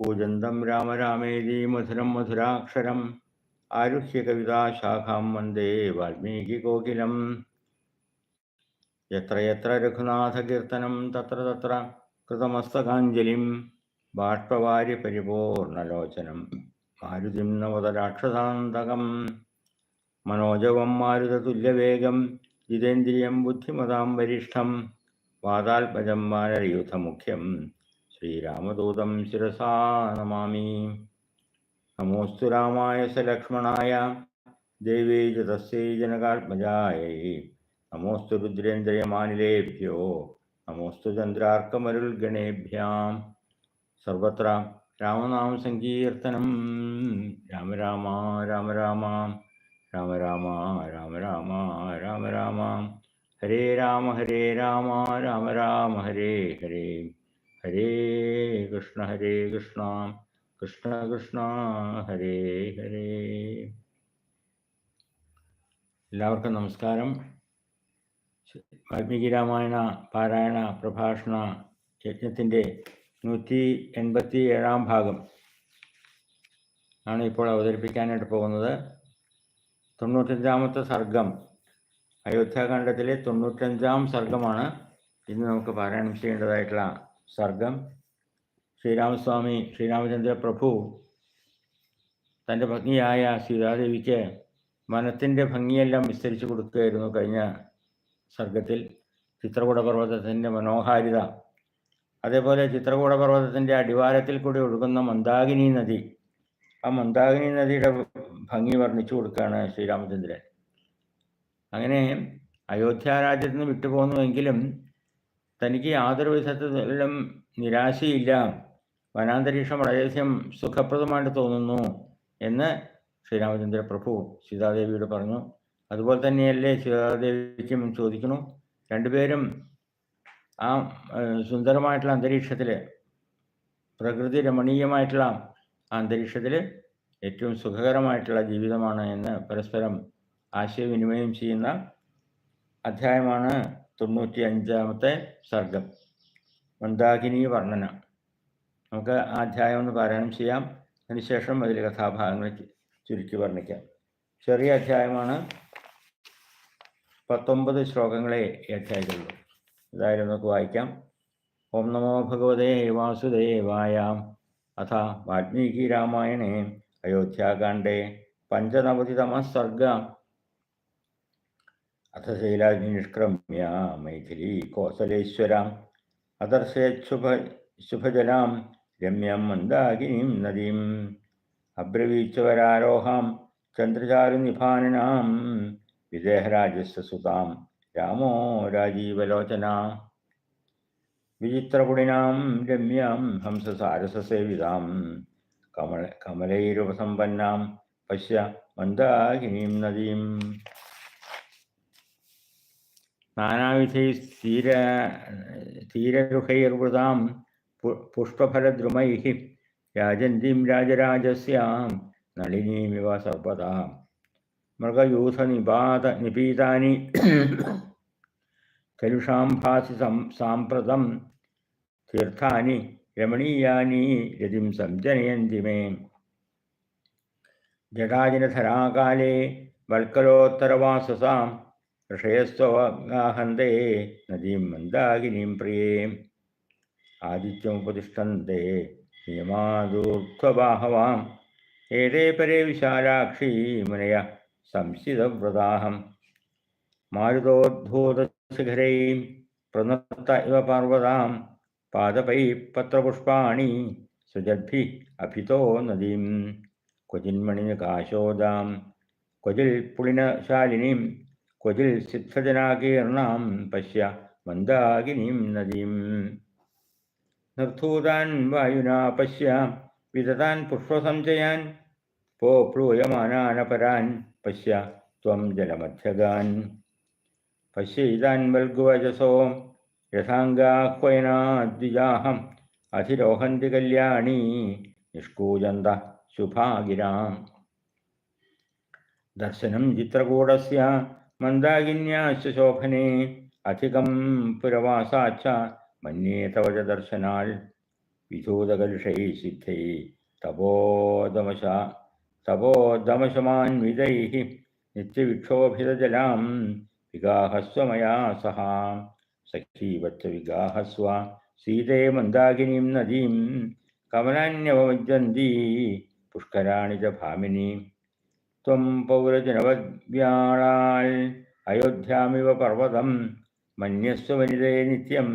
കൂജന്തം രാമ രാമേതി മധുരം മധുരാക്ഷരം. ആരുഹ്യകവിതാശാഖാം വന്ദേ വാൽമീകികോകിലം യത്ര യത്ര രഘുനാഥകീർത്തനം തത്ര തത്ര കൃതമസ്തകാഞ്ജലിം ബാഷ്പവാരി പരിപൂർണലോചനം മാരുതിം നവതരാക്ഷസാന്തകം മനോജവം മാരുതതുല്യവേഗം ജിതേന്ദ്രിയം ബുദ്ധിമതാം വരിഷ്ഠം വാതാൽപജം വാനരയൂഥമുഖ്യം ശ്രീരാമദൂതം ശിരസാ നമാമി. നമോസ്തു രാമായ സലക്ഷ്മണായ ലക്ഷ്മണായ. ദേവീ ച തസ്യൈ ജനകാത്മജായൈ. നമോസ്തു രുദ്രേന്ദ്രയമാനിലേഭ്യോ. നമോസ്തു ചന്ദ്രാർക്കമരുൾഗണേഭ്യാം. സർവത്ര രാമനാമ സങ്കീർത്തനം. രാമ രാമ രാമ രാമ. രാമ രാമ രാമ രാമ രാമ രാമ. ഹരേ രാമ ഹരേ രാമ രാമ രാമ ഹരേ ഹരേ. ഹരേ കൃഷ്ണ ഹരേ കൃഷ്ണ. കൃഷ്ണ കൃഷ്ണ ഹരേ ഹരേ. എല്ലാവർക്കും നമസ്കാരം. വാൽമീകി രാമായണ പാരായണ പ്രഭാഷണ യജ്ഞത്തിന്റെ നൂറ്റി എൺപത്തി ഏഴാം ഭാഗം ആണ് ഇപ്പോൾ അവതരിപ്പിക്കാനായിട്ട് പോകുന്നത്. തൊണ്ണൂറ്റഞ്ചാമത്തെ സർഗം അയോധ്യാകാന്ഡത്തിലെ തൊണ്ണൂറ്റഞ്ചാം സർഗമാണ്. ഇന്ന് നമുക്ക് പാരായണം ചെയ്യേണ്ടതായിട്ടുള്ള സർഗം. ശ്രീരാമസ്വാമി ശ്രീരാമചന്ദ്ര പ്രഭു തന്റെ ഭംഗിയായ സീതാദേവിക്ക് വനത്തിന്റെ ഭംഗിയെല്ലാം വിസ്തരിച്ചു കൊടുക്കുകയായിരുന്നു കഴിഞ്ഞ സർഗത്തിൽ. ചിത്രകൂട പർവതത്തിന്റെ മനോഹാരിത. അതേപോലെ ചിത്രകൂട പർവതത്തിന്റെ അടിവാരത്തിൽ കൂടി ഒഴുകുന്ന മന്ദാകിനി നദി. ആ മന്ദാകിനി നദിയുടെ ഭംഗി വർണിച്ചു കൊടുക്കുകയാണ് ശ്രീരാമചന്ദ്രൻ. അങ്ങനെ അയോധ്യ രാജ്യത്ത് നിന്ന് വിട്ടുപോകുന്നുവെങ്കിലും തനിക്ക് യാതൊരു വിധത്തിലും നിരാശയില്ല. വനാന്തരീക്ഷം വളരെയധികം സുഖപ്രദമായിട്ട് തോന്നുന്നു എന്ന് ശ്രീരാമചന്ദ്ര പ്രഭു സീതാദേവിയോട് പറഞ്ഞു. അതുപോലെ തന്നെയല്ലേ സീതാദേവിക്കും ചോദിക്കുന്നു. രണ്ടുപേരും ആ സുന്ദരമായിട്ടുള്ള അന്തരീക്ഷത്തിൽ പ്രകൃതി രമണീയമായിട്ടുള്ള അന്തരീക്ഷത്തിൽ ഏറ്റവും സുഖകരമായിട്ടുള്ള ജീവിതമാണ് എന്ന് പരസ്പരം ആശയവിനിമയം ചെയ്യുന്ന അധ്യായമാണ് തൊണ്ണൂറ്റി അഞ്ചാമത്തെ സർഗം. മന്ദാകിനി വർണന. നമുക്ക് അധ്യായം ഒന്ന് പാരായണം ചെയ്യാം. അതിനുശേഷം അതിലെ കഥാഭാഗങ്ങൾ ചുരുക്കി വർണിക്കാം. ചെറിയ അധ്യായമാണ് പത്തൊമ്പത് ശ്ലോകങ്ങളെ ഈ അധ്യായത്തിലുള്ളൂ നമുക്ക് വായിക്കാം. ഓം നമോ ഭഗവതേ വാസുദേവായ. അഥ വാൽമീകി രാമായണേ. അയോധ്യാകാണ്ഡേ. പഞ്ചനവതിതമ സർഗ. അഥ ശൈലാഗ്നി നിഷ്ക്രമ്യ മൈഥിലി കോസലേശ്വരാം അദർശേച്ഛുഭ ശുഭജലാം രമ്യം മന്ദാകിനീം നദീം അബ്രവീച്ചവരാരോഹാം ചന്ദ്രചാരുനിഭാനനാം വിദേഹരാജസ്യ സുതാം രാമോ രാജീവലോചന വിചിത്രകുടിനാം രമ്യാം ഹംസസാരസസേവിതാം കമല കമലൈരുപസമ്പന്നാം പശ്യ മന്ദാകിനീം നദീം നാനാവിധൈ തീര തീരരുഹൈർവൃതാം പുഷ്പഫലദ്രുമൈ രാജന്തിം രാജരാജസ്യാം നളിനീമിവ സർവതാ. മൃഗയൂഥനിപാത നിപീതാനി കലുഷാം ഭാസി സാമ്പ്രതം തീർത്ഥാനി രമണീയാനി രതിം സംജനയന്തി മേ. ജടാജനധരാകാലേ വൽക്കലോത്തരവാസസാം ഋഷയസ്വഗാഹന്തേ നദീം മന്ദാകിനീം പ്രിയേ. ആദിത്യമുപതിഷ്ഠന്തേ നിയമാദൂർധ്വബാഹവാം ഏതേ പരേ വിശാലാക്ഷി മുനയ സംസിതവ്രതാഹം മാരുതോദ്ധൂതശിഖരൈം പ്രണത്ത ഇവ പാർവതാം. പാദപൈ പത്രപുഷ്പാണി സുജദ്ഭി അഭിതോ നദീം. ക്വചിന്മണികാശോദാം ക്വചിൽ പുളിനശാലിനീം ക്വചിൽ സിദ്ധജനാകീർണാം പശ്യ മന്ദാകിനീം നദീം. നിർധൂതാൻ വായുനാ പശ്യ വിതതാൻ പുഷ്പസഞ്ചയാൻ പോപ്ലൂയമാനാനപരാൻ പശ്യ ത്വം ജലമധ്യഗാൻ. പശ്യൈതാൻ വൽഗുവചസോ രഥാംഗാഹ്വയനാദ്വിജാഹം അധിരോഹന്തി കല്യാണി നിഷ്കൂജന്ത ശുഭാഗിരാം. ദർശനം ചിത്രകൂടസ്യ മന്ദാകിന്യാശ്ച ശോഭനെ. അധികം പുരവാസാച്ച മന്യേ തവ ച ദർശനാൽ. വിധൂതകലുഷൈ സിദ്ധൈ തപോദമശ തപോദമശമാൻവിതൈ നിത്യവിക്ഷോഭിതജലാം. വിഗാഹസ്വ മയാ സഹ. സഖീവച്ച വിഗാഹസ്വ. സീതേ മന്ദാകിനീം നദീം. കമലാന്യവജ്ജന്തി പുഷ്കരാണി ച ഭാമിനി. ത്വം പൗരജനവ്യാളാൽ അയോധ്യാമിവ പർവതം മന്യസ്വ വനിതേ നിത്യം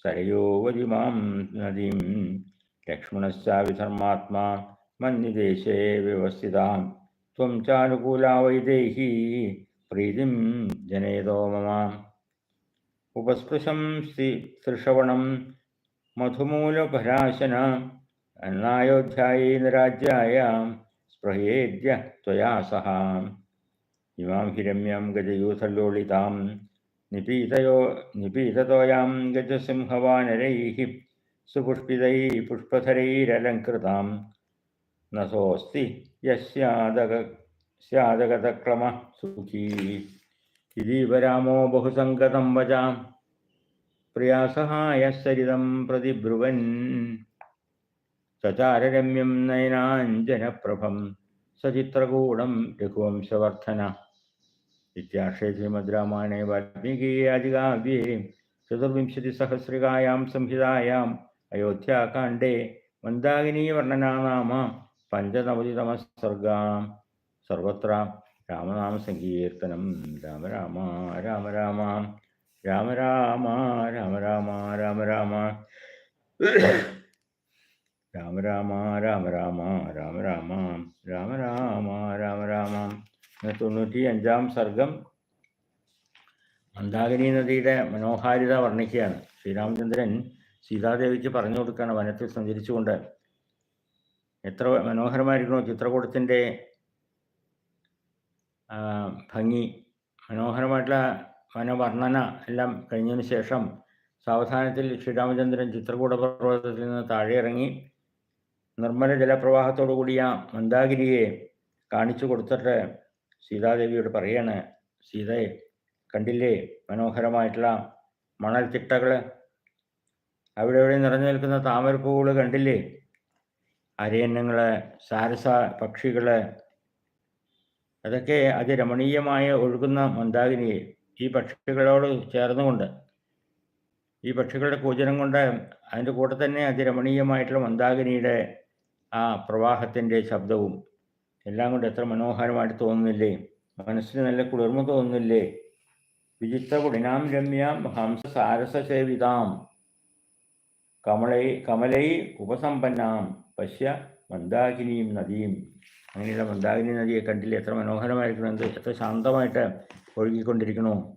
സരയോവതിമാം നദീം ലക്ഷ്മണശ്ചാവിധർമാത്മാ മന്യദേശേ വ്യവസ്ഥിതാം ത്വം ചാനുകൂലാ വൈദേഹി പ്രീതിം ജനേതോ മമ ഉപസ്പൃശം തൃഷവണം മധുമൂലപരാശന അന്നായോധ്യായേന രാജ്യായ സ്പൃഹേദ്യ ത്വയാ സഹ ഇമാം ഹിരമ്യം ഗജയൂഥലോളിതാം നിപീതയോ നിപീതതോയാം ഗജസിംഹവാനരൈ സുപുഷ്പിതൈ പുഷ്പധരൈരലങ്കൃതാം നസോസ്തി യസ്യാദക സ്യാദഗതക്രമ സുഖീ ഇതീവ ബഹുസംഗതം വചാം പ്രിയാസഹായ സരിതം പ്രതിബ്രുവൻ ചചാരരമ്യം നയനാഞ്ജനപ്രഭം സചിത്രകൂടം രഘുവംശവർദ്ധന. ഇത്യാശ്രയ ശ്രീമദ് രാമായണേ വാൽമീകീയെ ആദികാവ്യേ ചതുർവിംശതിസഹസ്രികായാം സംഹിതായാം അയോധ്യാകാണ്ഡേ മന്ദാകിനി വർണനാ നാമ പഞ്ചനവതിതമസർഗാം സർവത്ര രാമനാമ സങ്കീർത്തനം രാമ രാമ രാമ രാമ രാമ രാമ രാമ രാമ രാമ രാമ. രാമ രാമ രാമ രാമ രാമ രാമ രാമ രാമ രാമ രാമ. തൊണ്ണൂറ്റി അഞ്ചാം സർഗം. മന്ദാകിനി നദിയുടെ മനോഹാരിത വർണിക്കുകയാണ് ശ്രീരാമചന്ദ്രൻ സീതാദേവിക്ക് പറഞ്ഞു കൊടുക്കുകയാണ് വനത്തിൽ സഞ്ചരിച്ചുകൊണ്ട്. എത്ര മനോഹരമായിരിക്കണോ ചിത്രകൂടത്തിന്റെ ഭംഗി. മനോഹരമായിട്ടുള്ള വനവർണന എല്ലാം കഴിഞ്ഞതിന് ശേഷം സാവധാനത്തിൽ ശ്രീരാമചന്ദ്രൻ ചിത്രകൂട പർവതത്തിൽ നിന്ന് താഴെ ഇറങ്ങി നിർമ്മല ജലപ്രവാഹത്തോടു കൂടിയ മന്ദാഗിരിയെ കാണിച്ചു കൊടുത്തിട്ട് സീതാദേവിയോട് പറയാണ് സീതയെ കണ്ടില്ലേ? മനോഹരമായിട്ടുള്ള മണൽ തിട്ടകൾ അവിടെ ഇവിടെ നിറഞ്ഞു നിൽക്കുന്ന താമരപ്പൂവുകൾ കണ്ടില്ലേ? അരയന്നങ്ങൾ സാരസ പക്ഷികൾ അതൊക്കെ അതിരമണീയമായ ഒഴുകുന്ന മന്ദാഗിനിയെ ഈ പക്ഷികളോട് ചേർന്നുകൊണ്ട് ഈ പക്ഷികളുടെ കൂജനം കൊണ്ട് അതിന്റെ കൂടെ തന്നെ അതിരമണീയമായിട്ടുള്ള മന്ദാകിനിയുടെ ആ പ്രവാഹത്തിന്റെ ശബ്ദവും എല്ലാം കൊണ്ട് എത്ര മനോഹരമായിട്ട് തോന്നുന്നില്ലേ? മനസ്സിന് നല്ല കുളിർമ തോന്നുന്നില്ലേ? വിചിത്ര കുടിനാം രമ്യാം ഹംസ സാരസ സേവിതാം. കമലൈ ഉപസമ്പന്നാം. പശ്യ മന്ദാകിനിയും നദിയും അങ്ങനെയുള്ള മന്ദാകിനി നദിയെ കണ്ടില്ലേ? എത്ര മനോഹരമായിരിക്കണം. എത്ര ശാന്തമായിട്ട് ഒഴുകിക്കൊണ്ടിരിക്കണു.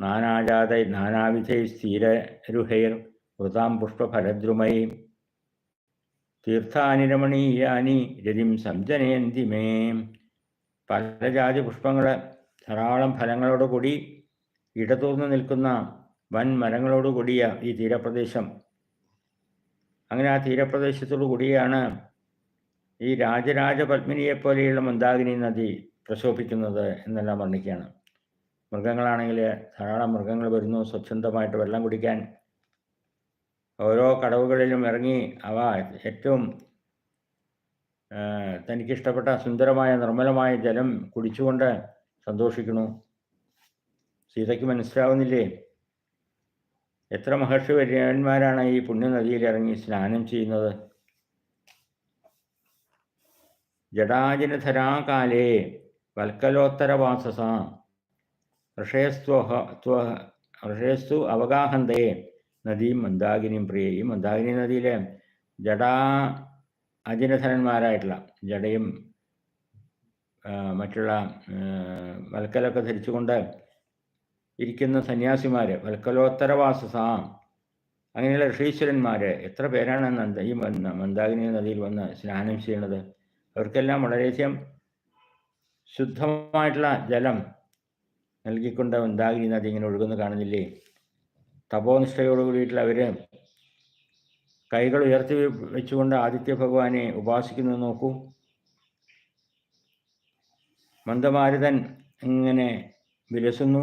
നാനാജാത നാനാവിധൈ സ്ഥിരരുഹൈർ വൃതാം പുഷ്പഫലദ്രുമൈ തീർത്ഥാനി രമണീയാനി രതിം സംജനയന്തി മേ. പല ജാതി പുഷ്പങ്ങൾ ധാരാളം ഫലങ്ങളോടുകൂടി ഇടതൂർന്ന് നിൽക്കുന്ന വൻ മരങ്ങളോടുകൂടിയ ഈ തീരപ്രദേശം. അങ്ങനെ ആ തീരപ്രദേശത്തോടു കൂടിയാണ് ഈ രാജരാജ പത്മിനിയെ പോലെയുള്ള മന്ദാകിനി നദി പ്രശോഭിക്കുന്നത് എന്നെല്ലാം വർണിക്കുകയാണ്. മൃഗങ്ങളാണെങ്കിൽ ധാരാളം മൃഗങ്ങൾ വരുന്നു. സ്വച്ഛന്തമായിട്ട് വെള്ളം കുടിക്കാൻ ഓരോ കടവുകളിലും ഇറങ്ങി അവ ഏറ്റവും തനിക്കിഷ്ടപ്പെട്ട സുന്ദരമായ നിർമ്മലമായ ജലം കുടിച്ചുകൊണ്ട് സന്തോഷിക്കുന്നു. സീതയ്ക്ക് മനസ്സിലാവുന്നില്ലേ? എത്ര മഹർഷി വര്യന്മാരാണ് ഈ പുണ്യനദിയിൽ ഇറങ്ങി സ്നാനം ചെയ്യുന്നത്? ജടാജനധരാകാലേ വൽക്കലോത്തരവാസസ. ഋഷയസ്ത്വഹ ഋഷയസ്തു അവഗാഹന്തേ. നദിയും മന്ദാകിനിയും പ്രിയ ഈ മന്ദാകിനി നദിയിലെ ജടാ അജിനധരന്മാരായിട്ടുള്ള ജടയും മറ്റുള്ള വൽക്കലൊക്കെ ധരിച്ചുകൊണ്ട് ഇരിക്കുന്ന സന്യാസിമാർ വൽക്കലോത്തരവാസസ അങ്ങനെയുള്ള ഋഷീശ്വരന്മാർ എത്ര പേരാണ് നന്ദ ഈ മന്ദാകിനി നദിയിൽ വന്ന് സ്നാനം ചെയ്യുന്നത്? അവർക്കെല്ലാം വളരെയധികം ശുദ്ധമായിട്ടുള്ള ജലം നൽകിക്കൊണ്ട് മന്ദാകിനി നദി ഇങ്ങനെ ഒഴുകുന്നു കാണുന്നില്ലേ? തപോനിഷ്ഠയോട് കൂടിയിട്ടുള്ള അവർ കൈകൾ ഉയർത്തി വെച്ചുകൊണ്ട് ആദിത്യ ഭഗവാനെ ഉപാസിക്കുന്നത് നോക്കൂ. മന്ദമാരുതൻ ഇങ്ങനെ വിലസുന്നു.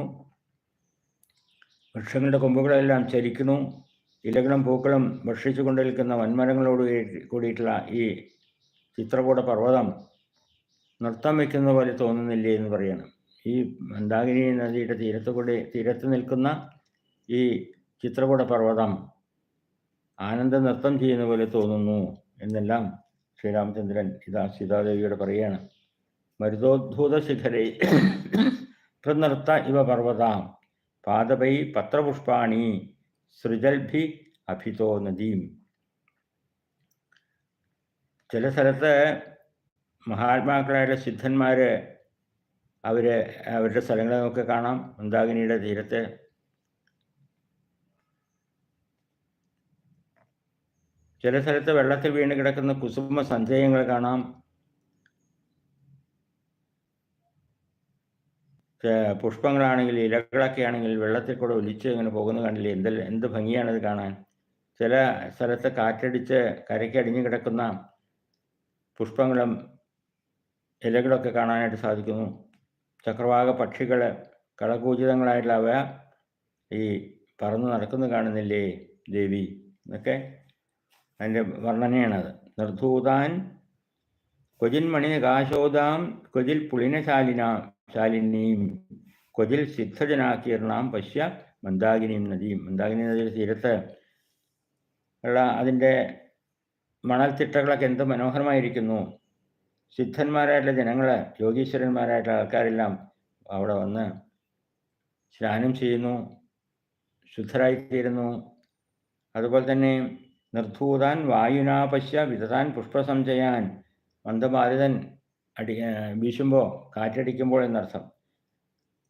വൃക്ഷങ്ങളുടെ കൊമ്പുകളെല്ലാം ചരിക്കുന്നു. ഇലകളും പൂക്കളും ഭക്ഷിച്ചു കൊണ്ടിരിക്കുന്ന വൻമരങ്ങളോട് കൂടിയിട്ടുള്ള ഈ ചിത്രകൂട പർവതം നൃത്തം വയ്ക്കുന്ന പോലെ തോന്നുന്നില്ലേ എന്ന് പറയണം. ഈ മന്ദാകിനി നദിയുടെ തീരത്ത് കൂടി തീരത്ത് നിൽക്കുന്ന ഈ ചിത്രകൂട പർവതം ആനന്ദ നൃത്തം ചെയ്യുന്ന പോലെ തോന്നുന്നു എന്നെല്ലാം ശ്രീരാമചന്ദ്രൻ ഇതാ സീതാദേവിയോട് പറയാണ് മരുതോദ്ഭൂത ശിഖരെ പ്രനൃത്ത ഇവ പർവതാം പാദപൈ പത്രപുഷ്പാണി സൃജൽഭി അഭിതോ നദീം. ചില സ്ഥലത്ത് മഹാത്മാക്കളായ സിദ്ധന്മാർ അവർ അവരുടെ സ്ഥലങ്ങളെ നമുക്ക് കാണാം. മന്ദാകിനിയുടെ തീരത്ത് ചില സ്ഥലത്ത് വെള്ളത്തിൽ വീണ് കിടക്കുന്ന കുസുമ സഞ്ചയങ്ങൾ കാണാം. പുഷ്പങ്ങളാണെങ്കിൽ ഇലകളൊക്കെ ആണെങ്കിൽ വെള്ളത്തിൽ കൂടെ ഒലിച്ച് ഇങ്ങനെ പോകുന്നത് കണ്ടില്ലേ? എന്ത് എന്ത് ഭംഗിയാണത് കാണാൻ. ചില സ്ഥലത്ത് കാറ്റടിച്ച് കരയ്ക്ക് അടിഞ്ഞു കിടക്കുന്ന പുഷ്പങ്ങളും ഇലകളൊക്കെ കാണാനായിട്ട് സാധിക്കുന്നു. ചക്രവാക പക്ഷികൾ കളകൂചിതങ്ങളായിട്ടുള്ള അവ ഈ പറന്ന് നടക്കുന്നു കാണുന്നില്ലേ ദേവി? എന്നൊക്കെ അതിന്റെ വർണനയാണത്. നിർധൂതാൻ കൊജിൻ മണികാശോദാം കൊജിൽ പുളിനശാലിനാം ശാലിനീം കൊജിൽ സിദ്ധജനാകീർണാം പശ്യ മന്ദാകിനിയും നദിയും മന്ദാകിനി നദിയുടെ തീരത്ത് ഉള്ള അതിന്റെ മണൽത്തിട്ടകളൊക്കെ എന്ത് മനോഹരമായിരിക്കുന്നു? സിദ്ധന്മാരായിട്ടുള്ള ജനങ്ങൾ യോഗീശ്വരന്മാരായിട്ടുള്ള ആൾക്കാരെല്ലാം അവിടെ വന്ന് സ്നാനം ചെയ്യുന്നു ശുദ്ധരായിത്തീരുന്നു. അതുപോലെ തന്നെ നിർധൂതാൻ വായുനാ പശ്യ വിതതാൻ പുഷ്പസഞ്ചയാൻ മന്ദഭാരതൻ അടി വീശുമ്പോൾ കാറ്റടിക്കുമ്പോൾ എന്നർത്ഥം.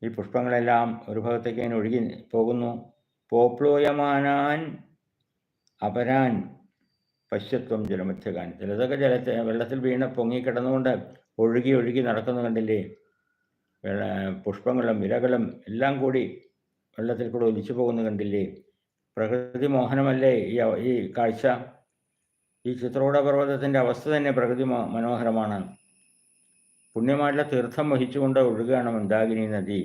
ഈ പുഷ്പങ്ങളെല്ലാം ഒരു ഭാഗത്തേക്ക് ഇങ്ങനെ ഒഴുകി പോകുന്നു. പോപ്ലോയമാനാൻ അപരാൻ പശ്യത്വം ജലമധ്യകാൻ. ചിലതൊക്കെ ജലത്തെ വെള്ളത്തിൽ വീണ് പൊങ്ങിക്കിടന്നുകൊണ്ട് ഒഴുകി ഒഴുകി നടക്കുന്നു കണ്ടില്ലേ? പുഷ്പങ്ങളും ഇലകളും എല്ലാം കൂടി വെള്ളത്തിൽ കൂടെ ഒലിച്ചു പോകുന്നു കണ്ടില്ലേ? പ്രകൃതി മോഹനമല്ലേ ഈ ഈ കാഴ്ച ഈ ചിത്രകൂട പർവതത്തിന്റെ അവസ്ഥ തന്നെ പ്രകൃതി മനോഹരമാണ് പുണ്യമായിട്ടുള്ള തീർത്ഥം വഹിച്ചുകൊണ്ട് ഒഴുകുകയാണ് മന്ദാകിനി നദി.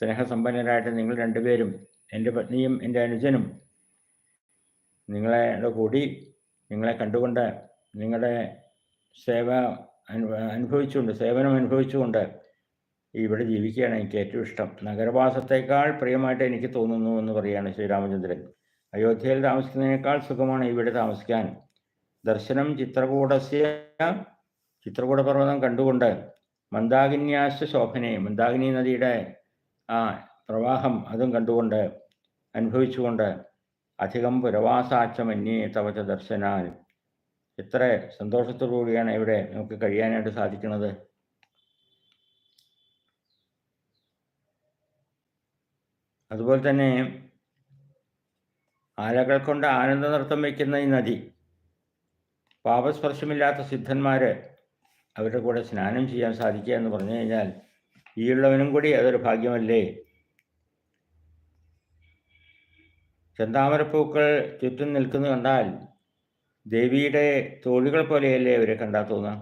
സ്നേഹസമ്പന്നരായിട്ട് നിങ്ങൾ രണ്ടുപേരും എന്റെ പത്നിയും എന്റെ അനുജനും നിങ്ങളെ കൂടി നിങ്ങളെ കണ്ടുകൊണ്ട് നിങ്ങളുടെ സേവ അനു- അനുഭവിച്ചുകൊണ്ട് സേവനം അനുഭവിച്ചുകൊണ്ട് ഇവിടെ ജീവിക്കുകയാണ് എനിക്ക് ഏറ്റവും ഇഷ്ടം. നഗരവാസത്തേക്കാൾ പ്രിയമായിട്ട് എനിക്ക് തോന്നുന്നു എന്ന് പറയുകയാണ് ശ്രീരാമചന്ദ്രൻ. അയോധ്യയിൽ താമസിക്കുന്നതിനേക്കാൾ സുഖമാണ് ഇവിടെ താമസിക്കാൻ. ദർശനം ചിത്രകൂടസ്യ ചിത്രകൂട പർവതം കണ്ടുകൊണ്ട് മന്ദാകിന്യാസ ശോഭനെ മന്ദാകിനി നദിയുടെ ആ പ്രവാഹം അതും കണ്ടുകൊണ്ട് അനുഭവിച്ചുകൊണ്ട് അധികം പുരവാസാച്ചമന്യേ തവച ദർശനാൽ എത്ര സന്തോഷത്തോടു കൂടിയാണ് ഇവിടെ നമുക്ക് കഴിയാനായിട്ട് സാധിക്കുന്നത്. അതുപോലെ തന്നെ ആലകൾ കൊണ്ട് ആനന്ദ നൃത്തം വയ്ക്കുന്ന ഈ നദി പാപസ്പർശമില്ലാത്ത സിദ്ധന്മാർ അവരുടെ കൂടെ സ്നാനം ചെയ്യാൻ സാധിക്കുക എന്ന് പറഞ്ഞു കഴിഞ്ഞാൽ ഈ ഉള്ളവനും കൂടി അതൊരു ഭാഗ്യമല്ലേ? ചെന്താമരപ്പൂക്കൾ ചുറ്റും നിൽക്കുന്നു കണ്ടാൽ ദേവിയുടെ തോളികൾ പോലെയല്ലേ അവരെ കണ്ടാൽ തോന്നുക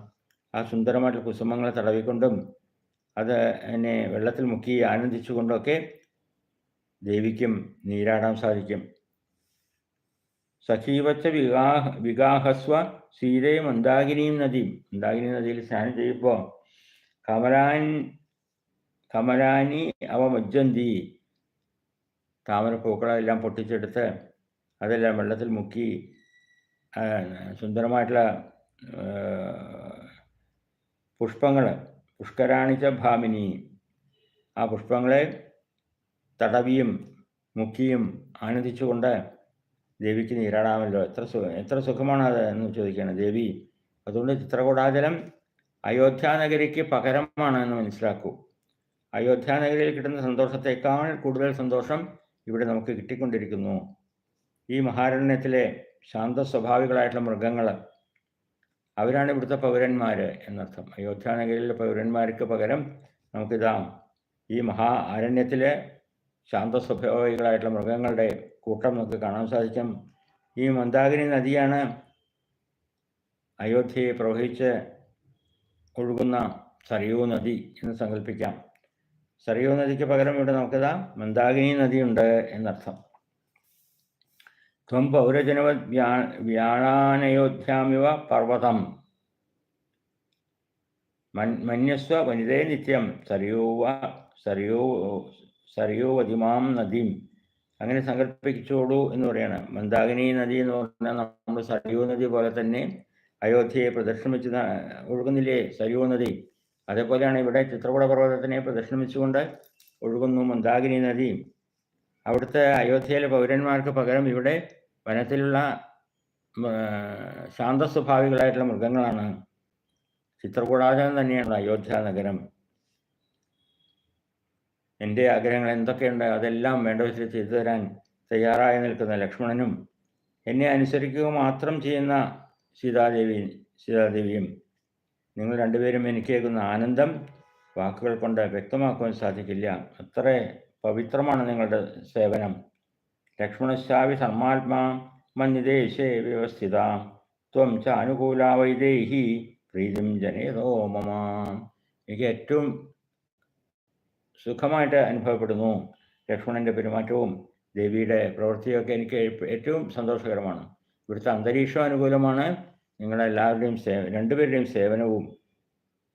ആ സുന്ദരമായിട്ടുള്ള കുസുമങ്ങളെ തടവിക്കൊണ്ടും അത് എന്നെ വെള്ളത്തിൽ മുക്കി ആനന്ദിച്ചുകൊണ്ടൊക്കെ ദേവിക്കും നീരാടാൻ സാധിക്കും. സഖീവച്ച വികാഹ വികാഹസ്വ സീതയും മന്ദാകിനിയും നദിയും മന്ദാകിനി നദിയിൽ സ്നാനം ചെയ്യുമ്പോൾ കമലാൻ കമലാനി അവ മജ്ജന്തി. താമരപ്പൂക്കളെല്ലാം പൊട്ടിച്ചെടുത്ത് അതെല്ലാം വെള്ളത്തിൽ മുക്കി സുന്ദരമായിട്ടുള്ള പുഷ്പങ്ങൾ പുഷ്കരാണിച്ച ഭാമിനി. ആ പുഷ്പങ്ങളെ തടവിയും മുക്കിയും ആനന്ദിച്ചുകൊണ്ട് ദേവിക്ക് നീരാടാമല്ലോ. എത്ര സുഖം എത്ര സുഖമാണ് അത് എന്ന് ചോദിക്കുകയാണ് ദേവി. അതുകൊണ്ട് ചിത്രകൂടാചലം അയോധ്യാനഗരിക്ക് പകരമാണ് എന്ന് മനസ്സിലാക്കൂ. അയോധ്യാനഗരിയിൽ കിട്ടുന്ന സന്തോഷത്തേക്കാൾ കൂടുതൽ സന്തോഷം ഇവിടെ നമുക്ക് കിട്ടിക്കൊണ്ടിരിക്കുന്നു. ഈ മഹാരണ്യത്തിലെ ശാന്ത സ്വഭാവികളായിട്ടുള്ള മൃഗങ്ങൾ അവരാണ് ഇവിടുത്തെ പൗരന്മാർ എന്നർത്ഥം. അയോധ്യാനഗരിയിലെ പൗരന്മാർക്ക് പകരം നമുക്കിതാ ഈ മഹാ അരണ്യത്തിലെ ശാന്ത സ്വഭാവികളായിട്ടുള്ള മൃഗങ്ങളുടെ കൂട്ടം നമുക്ക് കാണാൻ സാധിക്കും. ഈ മന്ദാഗിനി നദിയാണ് അയോധ്യയെ പ്രവഹിച്ച് ഒഴുകുന്ന സരയൂ നദി എന്ന് സങ്കല്പിക്കാം. സരയൂ നദിക്ക് പകരം ഇവിടെ നമുക്കിതാ മന്ദാകിനി നദിയുണ്ട് എന്നർത്ഥം. ത്വം പൗരജനവ വ്യാ പർവതം പർവതം. മന്യസ്വ വനിതേ നിത്യം. സരയൂവ സരയൂ സരയൂവതിമാം നദീം. അങ്ങനെ സങ്കല്പിച്ചോളൂ എന്ന് പറയാണ്. മന്ദാകിനി നദി എന്ന് പറഞ്ഞാൽ നമ്മൾ സരിയോ നദി പോലെ തന്നെ അയോധ്യയെ ന- ഒഴുകുന്നില്ലേ സരയൂ നദി? അതേപോലെയാണ് ഇവിടെ ചിത്രകൂട പർവതത്തിനെ പ്രദക്ഷിണം വെച്ചുകൊണ്ട് ഒഴുകുന്നു മന്ദാകിനി നദി. അവിടുത്തെ അയോധ്യയിലെ പൗരന്മാർക്ക് പകരം ഇവിടെ വനത്തിലുള്ള ശാന്തസ്വഭാവികളായിട്ടുള്ള ശാന്ത സ്വഭാവികളായിട്ടുള്ള മൃഗങ്ങളാണ്. ചിത്രകൂടാചാരം തന്നെയാണ് അയോധ്യ നഗരം. എന്റെ ആഗ്രഹങ്ങൾ എന്തൊക്കെയുണ്ട്? അതെല്ലാം വേണ്ട വിധത്തിൽ ചെയ്തു തരാൻ തയ്യാറായി നിൽക്കുന്ന ലക്ഷ്മണനും എന്നെ അനുസരിക്കുക മാത്രം ചെയ്യുന്ന സീതാദേവി സീതാദേവിയും നിങ്ങൾ രണ്ടുപേരും എനിക്ക് കേൾക്കുന്ന ആനന്ദം വാക്കുകൾ കൊണ്ട് വ്യക്തമാക്കുവാൻ സാധിക്കില്ല. അത്ര പവിത്രമാണ് നിങ്ങളുടെ സേവനം. ലക്ഷ്മണശാവി സന്മാത്മാ മന്യദേശേ വ്യവസ്ഥിത. ത്വം ച അനുകൂല വൈദേഹി പ്രീതിം ജനേതോ മമ. എനിക്ക് ഏറ്റവും സുഖമായിട്ട് അനുഭവപ്പെടുന്നു. ലക്ഷ്മണന്റെ പെരുമാറ്റവും ദേവിയുടെ പ്രവൃത്തിയൊക്കെ എനിക്ക് ഏറ്റവും സന്തോഷകരമാണ്. ഇവിടുത്തെ അന്തരീക്ഷം അനുകൂലമാണ്. നിങ്ങളെല്ലാവരുടെയും സേവ രണ്ടുപേരുടെയും സേവനവും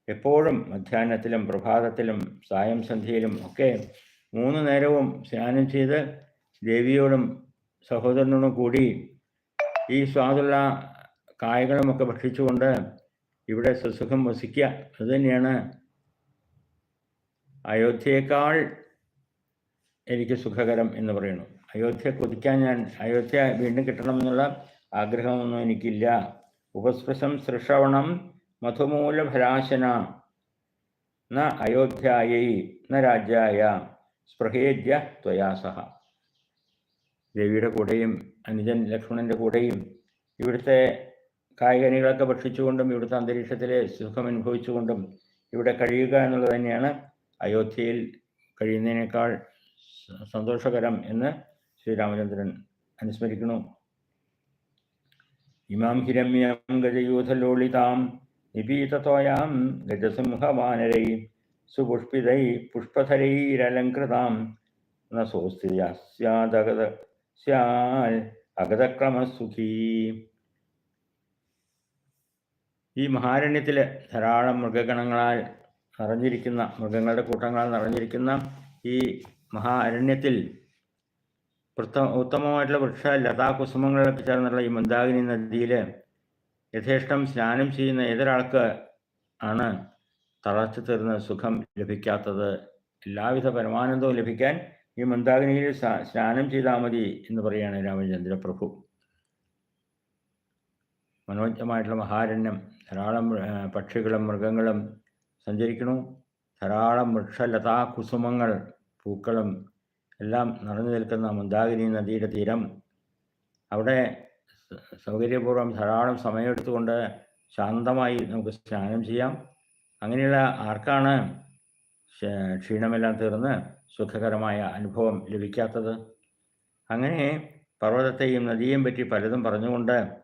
എപ്പോഴും മധ്യാഹ്നത്തിലും പ്രഭാതത്തിലും സായം സന്ധ്യയിലും ഒക്കെ മൂന്ന് നേരവും സ്നാനം ചെയ്ത് ദേവിയോടും സഹോദരനോടും കൂടി ഈ സ്വാദുള്ള കായകളുമൊക്കെ ഭക്ഷിച്ചുകൊണ്ട് ഇവിടെ സുസുഖം വസിക്കുക. അതുതന്നെയാണ് അയോധ്യയേക്കാൾ എനിക്ക് സുഖകരം എന്ന് പറയുന്നു. അയോധ്യ കൊതിക്കാൻ ഞാൻ അയോധ്യ വീണ്ടും കിട്ടണമെന്നുള്ള ആഗ്രഹമൊന്നും എനിക്കില്ല. ഉപസ്പൃശം സൃഷവണം മധുമൂലഭരാശന. ന അയോധ്യായൈ ന രാജ്യായ സ്പൃഹേദ്യ ത്വയാസഹ ദേവിയുടെ കൂടെയും അനുജൻ ലക്ഷ്മണന്റെ കൂടെയും ഇവിടുത്തെ കായികനികളൊക്കെ ഭക്ഷിച്ചുകൊണ്ടും ഇവിടുത്തെ അന്തരീക്ഷത്തിലെ സുഖം അനുഭവിച്ചുകൊണ്ടും ഇവിടെ കഴിയുക എന്നുള്ളത് തന്നെയാണ് അയോധ്യയിൽ കഴിയുന്നതിനേക്കാൾ സന്തോഷകരം എന്ന് ശ്രീരാമചന്ദ്രൻ അനുസ്മരിക്കുന്നു. ഇമാം ഹിരമ്യം ഗജയൂഥലോളിതാം നിപീതതോയാം ഗജസിംഹവാനരൈ സുപുഷ്പിതൈ സ്യാൽ അഗതക്രമസുഖീ. ഈ മഹാരണ്യത്തിലെ ധാരാളം മൃഗഗണങ്ങളാൽ നിറഞ്ഞിരിക്കുന്ന മൃഗങ്ങളുടെ കൂട്ടങ്ങളാൽ നിറഞ്ഞിരിക്കുന്ന ഈ മഹാ അരണ്യത്തിൽ ഉത്തമമായിട്ടുള്ള വൃക്ഷ ലതാകുസുമങ്ങളൊക്കെ ചേർന്നുള്ള ഈ മന്ദാകിനി നദിയിൽ യഥേഷ്ടം സ്നാനം ചെയ്യുന്ന ഏതൊരാൾക്ക് ആണ് തളർച്ചു തീർന്ന സുഖം ലഭിക്കാത്തത്? എല്ലാവിധ പരമാനന്ദവും ലഭിക്കാൻ ഈ മന്ദാകിനിയിൽ സ്നാ- സ്നാനം ചെയ്താൽ മതി എന്ന് പറയുകയാണ് രാമചന്ദ്ര പ്രഭു മനോജ്ഞമായിട്ടുള്ള മഹാരണ്യം ധാരാളം പക്ഷികളും മൃഗങ്ങളും സഞ്ചരിക്കണു. ധാരാളം വൃക്ഷലതാ കുസുമങ്ങൾ പൂക്കളും എല്ലാം നിറഞ്ഞു നിൽക്കുന്ന മന്ദാഗിരി നദിയുടെ തീരം. അവിടെ സൗകര്യപൂർവം ധാരാളം സമയമെടുത്തുകൊണ്ട് ശാന്തമായി നമുക്ക് സ്നാനം ചെയ്യാം. അങ്ങനെയുള്ള ആർക്കാണ് ക്ഷ- ക്ഷീണമെല്ലാം തീർന്ന് സുഖകരമായ അനുഭവം ലഭിക്കാത്തത്? അങ്ങനെ പർവതത്തെയും നദിയെയും പറ്റി പലതും പറഞ്ഞുകൊണ്ട്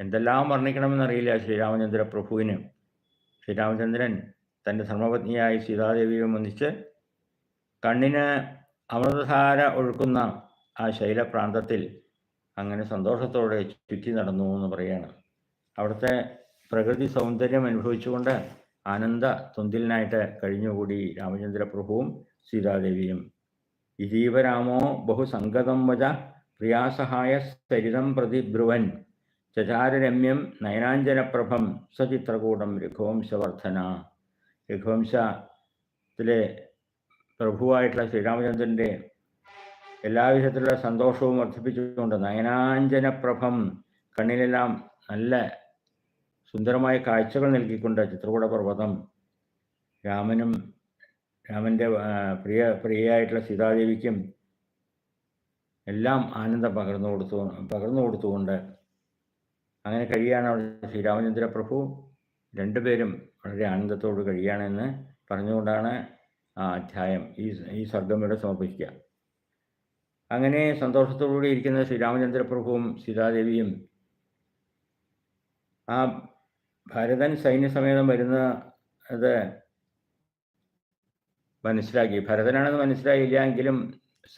എന്തെല്ലാം വർണിക്കണമെന്നറിയില്ല ശ്രീരാമചന്ദ്ര പ്രഭുവിന് ശ്രീരാമചന്ദ്രൻ തന്റെ ധർമ്മപത്നിയായ സീതാദേവിയും ഒന്നിച്ച് കണ്ണിന് അമൃതധാര ഒഴുക്കുന്ന ആ ശൈലപ്രാന്തത്തിൽ അങ്ങനെ സന്തോഷത്തോടെ ചുറ്റി നടന്നു എന്ന് പറയാണ് അവിടുത്തെ പ്രകൃതി സൗന്ദര്യം അനുഭവിച്ചുകൊണ്ട് ആനന്ദ തുന്തിലിനായിട്ട് കഴിഞ്ഞുകൂടി രാമചന്ദ്ര പ്രഭുവും സീതാദേവിയും. ഇതീവരാമോ ബഹുസംഗതം വച പ്രിയാസഹായ സരിതം പ്രതി ബ്രുവൻ ചചാരരമ്യം നയനാഞ്ജനപ്രഭം സചിത്രകൂടം രഘുവംശവർദ്ധന. രഘുവംശത്തിലെ പ്രഭുവായിട്ടുള്ള ശ്രീരാമചന്ദ്രന്റെ എല്ലാവിധത്തിലുള്ള സന്തോഷവും വർദ്ധിപ്പിച്ചുകൊണ്ട് നയനാഞ്ജനപ്രഭം കണ്ണിലെല്ലാം നല്ല സുന്ദരമായ കാഴ്ചകൾ നൽകിക്കൊണ്ട് ചിത്രകൂട പർവതം രാമനും രാമന്റെ പ്രിയ പ്രിയയായിട്ടുള്ള സീതാദേവിക്കും എല്ലാം ആനന്ദം പകർന്നു കൊടുത്തു പകർന്നു കൊടുത്തുകൊണ്ട് അങ്ങനെ കഴിയാണ് ശ്രീരാമചന്ദ്രപ്രഭു ശ്രീരാമചന്ദ്ര പ്രഭു രണ്ടുപേരും വളരെ ആനന്ദത്തോട് കഴിയുകയാണെന്ന് പറഞ്ഞുകൊണ്ടാണ് ആ അധ്യായം ഈ ഈ സർഗം ഇവിടെ സമർപ്പിക്കുക അങ്ങനെ സന്തോഷത്തോടുകൂടി ഇരിക്കുന്ന ശ്രീരാമചന്ദ്രപ്രഭുവും സീതാദേവിയും ആ ഭരതൻ സൈന്യസമേതം വരുന്ന അത് മനസ്സിലാക്കി. ഭരതനാണെന്ന് മനസ്സിലായില്ല എങ്കിലും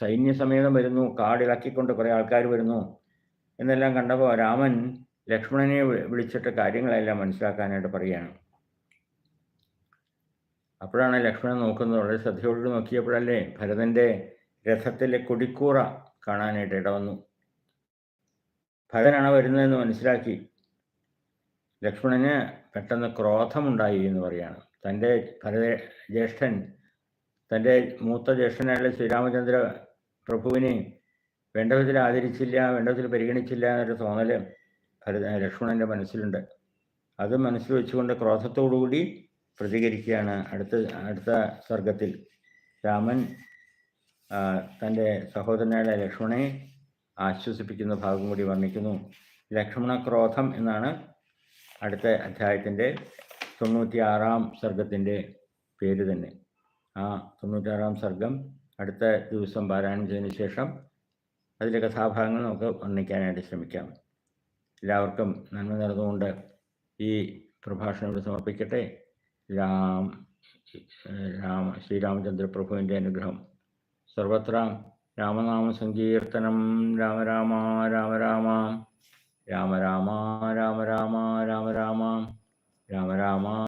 സൈന്യസമേതം വരുന്നു കാടിളക്കിക്കൊണ്ട് കുറേ ആൾക്കാർ വരുന്നു. എന്നെല്ലാം കണ്ടപ്പോൾ രാമൻ ലക്ഷ്മണനെ വിളിച്ചിട്ട് കാര്യങ്ങളെല്ലാം മനസ്സിലാക്കാനായിട്ട് പറയുകയാണ്. അപ്പോഴാണ് ലക്ഷ്മണൻ നോക്കുന്നത് വളരെ ശ്രദ്ധയോട് നോക്കിയപ്പോഴല്ലേ ഭരതന്റെ രഥത്തിലെ കൊടിക്കൂറ കാണാനായിട്ട് ഇടവന്നു. ഭരതനാണ് വരുന്നതെന്ന് മനസ്സിലാക്കി. ലക്ഷ്മണന് പെട്ടെന്ന് ക്രോധമുണ്ടായി എന്ന് പറയാണ് തന്റെ ഭരത ജ്യേഷ്ഠൻ തന്റെ മൂത്ത ജ്യേഷ്ഠനായുള്ള ശ്രീരാമചന്ദ്ര പ്രഭുവിനെ വേണ്ട വിധത്തിൽ ആദരിച്ചില്ല വേണ്ട വിധത്തിൽ പരിഗണിച്ചില്ല എന്നൊരു ഭരത ലക്ഷ്മണന്റെ മനസ്സിലുണ്ട്. അത് മനസ്സിൽ വെച്ചുകൊണ്ട് ക്രോധത്തോടുകൂടി പ്രതികരിക്കുകയാണ് അടുത്ത അടുത്ത സർഗത്തിൽ. രാമൻ തന്റെ സഹോദരനായ ലക്ഷ്മണനെ ആശ്വസിപ്പിക്കുന്ന ഭാഗം കൂടി വർണിക്കുന്നു. ലക്ഷ്മണ ക്രോധം എന്നാണ് അടുത്ത അധ്യായത്തിന്റെ തൊണ്ണൂറ്റിയാറാം സർഗത്തിന്റെ പേര് തന്നെ. ആ തൊണ്ണൂറ്റാറാം സർഗം അടുത്ത ദിവസം പാരായണം ചെയ്തതിന് ശേഷം അതിലെ കഥാഭാഗങ്ങൾ നമുക്ക് വർണിക്കാനായിട്ട് ശ്രമിക്കാം. എല്ലാവർക്കും നന്മ നേർന്നുകൊണ്ട് ഈ പ്രഭാഷണം ഇവിടെ സമർപ്പിക്കട്ടെ. രാം രാമ ശ്രീരാമചന്ദ്ര പ്രഭുവിന്റെ അനുഗ്രഹം. സർവത്ര രാമനാമ സങ്കീർത്തനം രാമ രാമ രാമ രാമ രാമ രാമ രാമ രാമ രാമ രാമ രാമ രാമ.